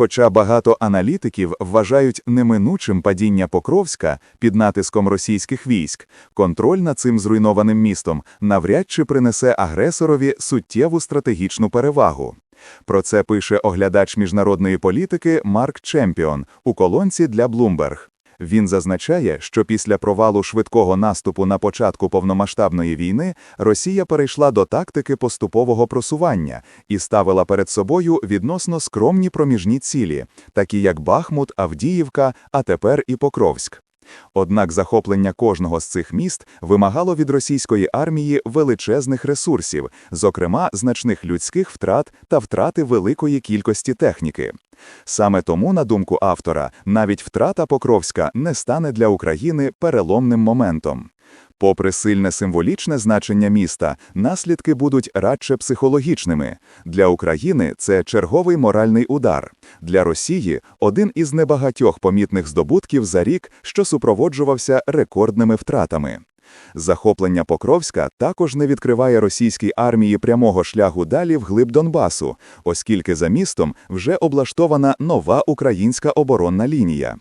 Хоча багато аналітиків вважають неминучим падіння Покровська під натиском російських військ, контроль над цим зруйнованим містом навряд чи принесе агресорові суттєву стратегічну перевагу. Про це пише оглядач міжнародної політики Марк Чемпіон у колонці для Bloomberg. Він зазначає, що після провалу швидкого наступу на початку повномасштабної війни Росія перейшла до тактики поступового просування і ставила перед собою відносно скромні проміжні цілі, такі як Бахмут, Авдіївка, а тепер і Покровськ. Однак захоплення кожного з цих міст вимагало від російської армії величезних ресурсів, зокрема значних людських втрат та втрати великої кількості техніки. Саме тому, на думку автора, навіть втрата Покровська не стане для України переломним моментом. Попри сильне символічне значення міста, наслідки будуть радше психологічними. Для України це черговий моральний удар. Для Росії один із небагатьох помітних здобутків за рік, що супроводжувався рекордними втратами. Захоплення Покровська також не відкриває російській армії прямого шляху далі вглиб Донбасу, оскільки за містом вже облаштована нова українська оборонна лінія.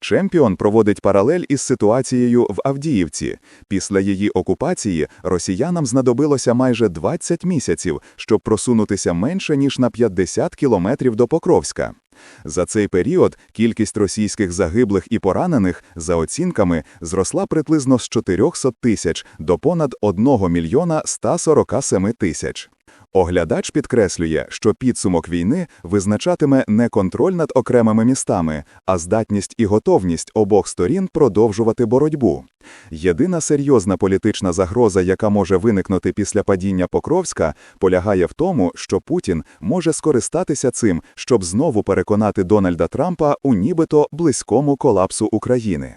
Чемпіон проводить паралель із ситуацією в Авдіївці. Після її окупації росіянам знадобилося майже 20 місяців, щоб просунутися менше ніж на 50 кілометрів до Покровська. За цей період кількість російських загиблих і поранених, за оцінками, зросла приблизно з 400 тисяч до понад 1 мільйона 147 тисяч. Оглядач підкреслює, що підсумок війни визначатиме не контроль над окремими містами, а здатність і готовність обох сторін продовжувати боротьбу. Єдина серйозна політична загроза, яка може виникнути після падіння Покровська, полягає в тому, що Путін може скористатися цим, щоб знову переконати Дональда Трампа у нібито близькому колапсу України.